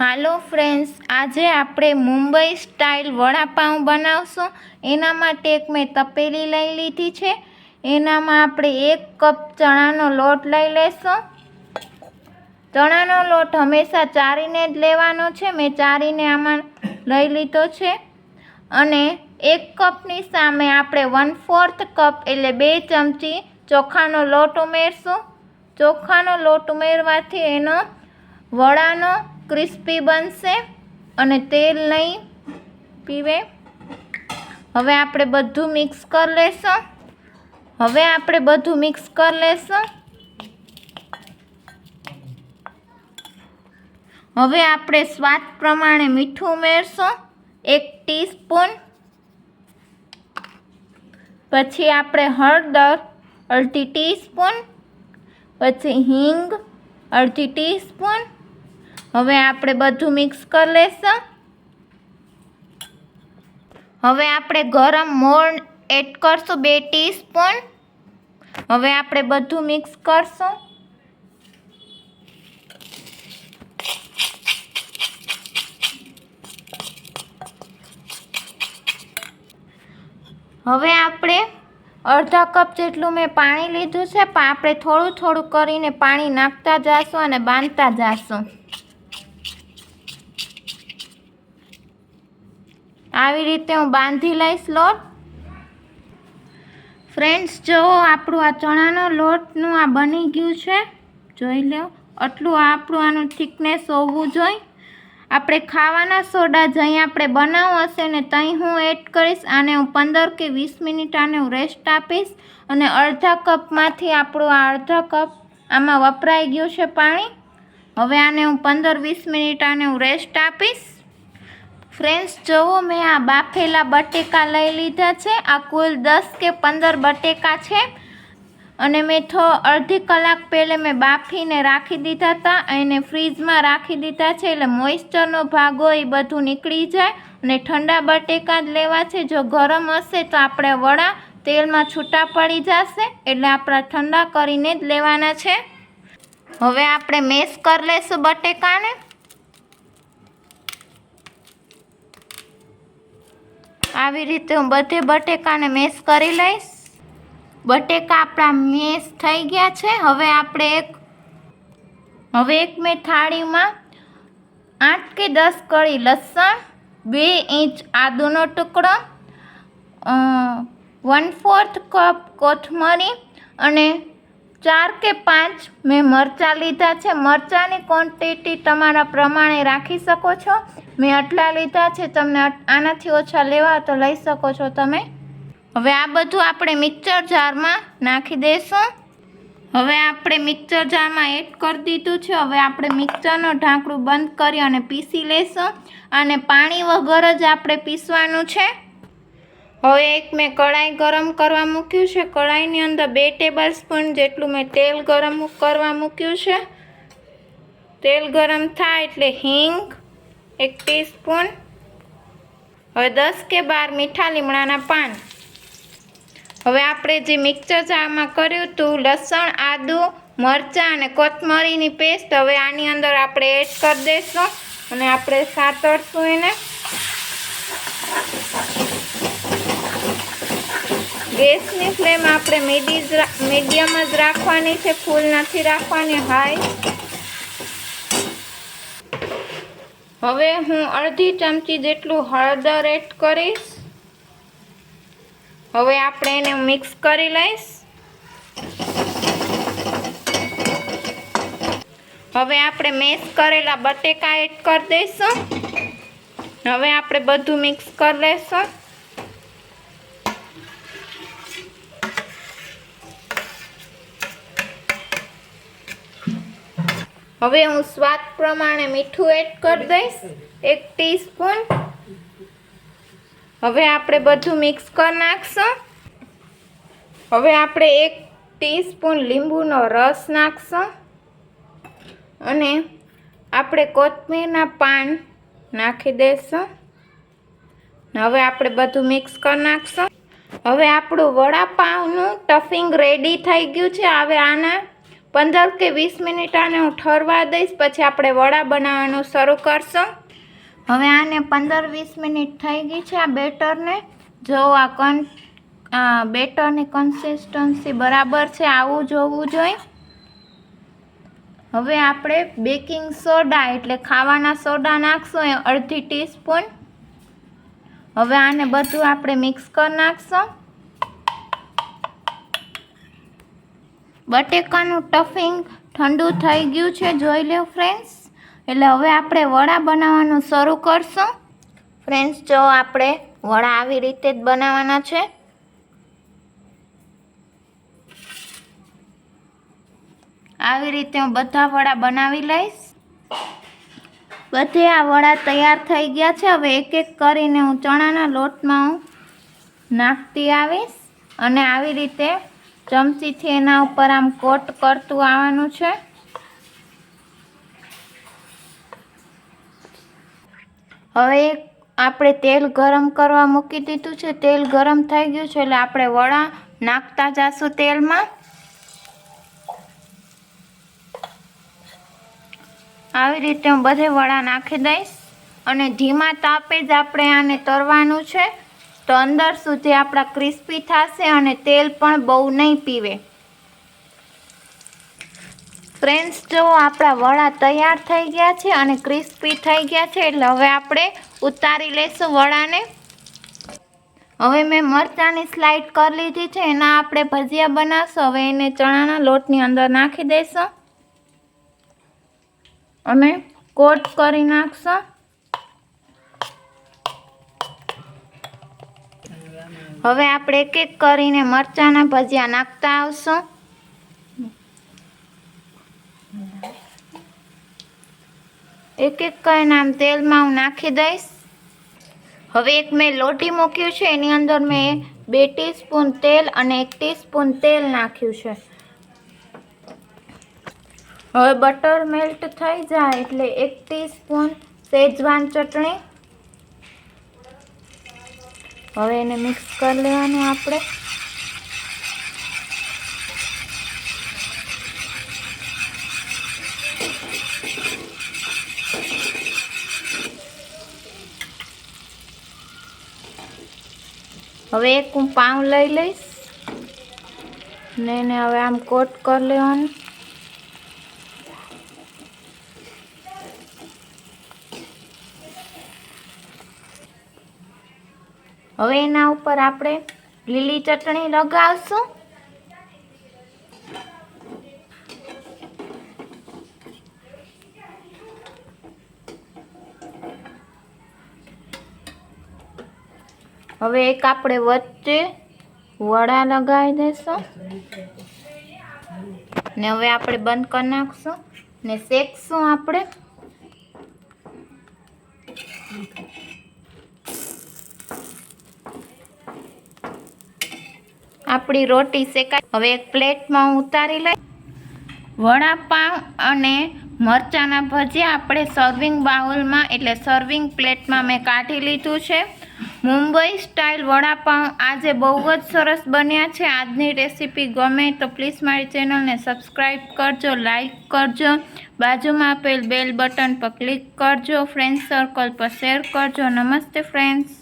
હાલો friends, આજે આપણે Mumbai style vada pav બનાવશું. એના માટે એક મેં તપેલી લઈ લીધી છે. એનામાં આપણે એક કપ ચણાનો લોટ લઈ લેશું. ચણાનો લોટ હંમેશા ચારીને જ લેવાનો છે. મેં ચારીને આમાં લઈ લીધો છે. અને એક કપની સામે આપણે વન ફોર્થ કપ એટલે બે ચમચી ચોખાનો લોટ ઉમેરશું. ચોખાનો લોટ ઉમેરવાથી એનો વડાનો ક્રિસ્પી બનશે અને તેલ નહીં પીવે. હવે આપણે બધું મિક્સ કરી લેશું. હવે આપણે બધું મિક્સ કરી લેશું. હવે આપણે સ્વાદ પ્રમાણે મીઠું ઉમેરશું. એક ટીસ્પૂન. પછી આપણે હળદર અડધી ટીસ્પૂન. પછી હિંગ અડધી ટીસ્પૂન. હવે આપણે બધું મિક્સ કરી લેશું. હવે આપણે ગરમ મોણ એડ કરશું બે ટીસ્પૂન હવે આપણે બધું મિક્સ કરશું. હવે આપણે અડધા કપ જેટલું મેં પાણી લીધું છે, પણ આપણે થોડું થોડું કરીને પાણી નાખતા જઈશું અને બાંધતા જઈશું આવી રીતે હું બાંધી લઈશ લોટ. ફ્રેન્ડ્સ, જુઓ આપણું આ ચણાનો લોટનું આ બની ગયું છે. જોઈ લો, આટલું આપણું આનું થિકનેસ હોવું જોઈએ. આપણે ખાવાના સોડા જઈ આપણે બનાવવું હશે ને ત્યાં હું એડ કરીશ આને હું પંદર કે વીસ મિનિટ આને હું રેસ્ટ આપીશ અને અડધા કપમાંથી આપણું આ અડધા કપ આમાં વપરાઈ ગયું છે પાણી. હવે આને હું પંદર વીસ મિનિટ આને હું રેસ્ટ આપીશ. ફ્રેન્ડ્સ જુઓ મેં આ બાફેલા બટેકા લઈ લીધા છે. આ કુલ દસ કે પંદર બટેકા છે. અને મેં થો અડધી કલાક પહેલાં મેં બાફીને રાખી દીધા હતા. એને ફ્રીજમાં રાખી દીધા છે, એટલે મોઇસ્ચરનો ભાગ હોય એ બધું નીકળી જાય. અને ઠંડા બટેકા જ લેવા છે. જો ગરમ હશે તો આપણે વડા તેલમાં છૂટા પડી જશે, એટલે આપણા ઠંડા કરીને જ લેવાના છે. હવે આપણે મેશ કરી લઈશું બટેકાને. આવી રીતે હું બધે બટેકાને મેશ કરી લઈશ. બટેકા આપણા મેશ થઈ ગયા છે. હવે આપણે એક, હવે એક મેં થાળીમાં આઠ કે દસ કળી લસણ, બે ઇંચ આદુનો ટુકડો વન ફોર્થ કપ કોથમરી અને ચાર કે પાંચ મેં મરચાં લીધા છે. મરચાંની ક્વોન્ટિટી તમારા પ્રમાણે રાખી શકો છો. મેં આટલા લીધા છે. તમને આનાથી ઓછા લેવા તો લઈ શકો છો તમે. હવે આ બધું આપણે મિક્સર જારમાં નાખી દઈશું હવે આપણે મિક્સર જારમાં એડ કરી દીધું છે. હવે આપણે મિક્સરનું ઢાંકણું બંધ કરી અને પીસી લઈશું અને પાણી વગર જ આપણે પીસવાનું છે. હવે એક મેં કઢાઈ ગરમ કરવા મૂક્યું છે. કઢાઈની અંદર બે ટેબલ સ્પૂન જેટલું મેં તેલ ગરમ કરવા મૂક્યું છે. તેલ ગરમ થાય એટલે હિંગ એક ટીસ્પૂન, હવે દસ કે બાર મીઠા લીમડાના પાન. હવે આપણે જે મિક્સર જારમાં કર્યું હતું, લસણ, આદુ, મરચાં અને કોથમરીની પેસ્ટ, હવે આની અંદર આપણે એડ કરી દઈશું અને આપણે સાતરશું એને. ગેસની ફ્લેમ આપણે મીડી મીડિયમ જ રાખવાની છે, ફૂલ નથી રાખવાની, હાઈ. હવે હું અડધી ચમચી જેટલું હળદર એડ કરીશ. હવે આપણે એને મિક્સ કરી લઈશ. હવે આપણે મેશ કરેલા બટેકા એડ કરી દઈશું. હવે આપણે બધું મિક્સ કરી લઈશું. હવે હું સ્વાદ પ્રમાણે મીઠું એડ કરી દઈશ. એક ટીસ્પૂન હવે આપણે બધું મિક્સ કરી નાખશું. હવે આપણે એક ટીસ્પૂન લીંબુનો રસ નાખશું. અને આપણે કોથમીરના પાન નાખી દઈશું. હવે આપણે બધું મિક્સ કરી નાખશું. હવે આપણું વડાપાઉંનું ટફિંગ રેડી થઈ ગયું છે. હવે આના પંદર કે વીસ મિનિટ આને હું ઠરવા દઈશ, પછી આપણે વડા બનાવવાનું શરૂ કરશું. હવે આને પંદર વીસ મિનિટ થઈ ગઈ છે આ બેટરને. જો આ કન બેટરની કન્સિસ્ટન્સી બરાબર છે, આવું જોવું જોઈએ. હવે આપણે બેકિંગ સોડા, એટલે ખાવાના સોડા નાખશું અડધી ટીસ્પૂન. હવે આને બધું આપણે મિક્સ કરી નાખશું. બટેકાનું ટફિંગ ઠંડુ થઈ ગયું છે, જોઈ લો ફ્રેન્ડ્સ એટલે હવે આપણે વડા બનાવવાનું શરૂ કરશું. ફ્રેન્ડ્સ જો આપણે વડા આવી રીતે જ બનાવવાના છે. આવી રીતે હું બધા વડા બનાવી લઈશ. બધે આ વડા તૈયાર થઈ ગયા છે. હવે એક એક કરીને હું ચણાના લોટમાં હું નાખતી આવીશ અને આવી રીતે ચમચીથી એના ઉપર આમ કોટ કરતું આવવાનું છે. હવે આપણે તેલ ગરમ કરવા મૂકી દીધું છે. તેલ ગરમ થઈ ગયું છે એટલે આપણે વડા નાખતા જાશું તેલમાં. આવી રીતે હું બધે વડા નાખી દઈશ. અને ધીમા તાપે જ આપણે આને તરવાનું છે. તો અંદર સુધી આપણા ક્રિસ્પી થશે અને તેલ પણ બહુ નહીં પીવે. ફ્રેન્ડ્સ, જો આપણા વડા તૈયાર થઈ ગયા છે અને ક્રિસ્પી થઈ ગયા છે, એટલે હવે આપણે ઉતારી લઈશું વડાને. હવે મેં મરચાંની સ્લાઇડ કરી લીધી છે, એના આપણે ભજીયા બનાવશું. હવે એને ચણાના લોટની અંદર નાખી દઈશું. અને કોટ કરી નાખશું. હવે આપણે એક એક કરીને મરચાંના ભજીયા નાખતા આવશું. એક એક કરીને આમ તેલમાં હું નાખી દઈશ. હવે એક મેં લોટી મૂક્યું છે, એની અંદર મેં બે ટીસ્પૂન તેલ અને એક ટીસ્પૂન તેલ નાખ્યું છે. હવે બટર મેલ્ટ થઈ જાય એટલે એક ટીસ્પૂન શેજવાન ચટણી હવે એને મિક્સ કરી લેવાનું આપણે. હવે એક હું પાઉં લઈ લઈશ. ને એને હવે આમ કોટ કરી લેવાનું. હવે એના ઉપર આપણે લીલી ચટણી લગાવશું. હવે એક આપણે વચ્ચે વડા લગાવી દઈશું ને હવે આપણે બંધ કરી નાખશું ને શેકશું આપણે. આપણી રોટી શેકાય. હવે એક પ્લેટમાં હું ઉતારી લઈ. વડાપાઉં અને મરચાંના ભજીયા આપણે સર્વિંગ બાઉલમાં, એટલે સર્વિંગ પ્લેટમાં મેં કાઢી લીધું છે. મુંબઈ સ્ટાઇલ વડાપાઉં આજે બહુ જ સરસ બન્યા છે. આજની રેસીપી ગમે તો પ્લીઝ મારી ચેનલને સબસ્ક્રાઈબ કરજો લાઈક કરજો. બાજુમાં આપેલ બેલ બટન પર ક્લિક કરજો. ફ્રેન્ડ સર્કલ પર શેર કરજો. નમસ્તે ફ્રેન્ડ્સ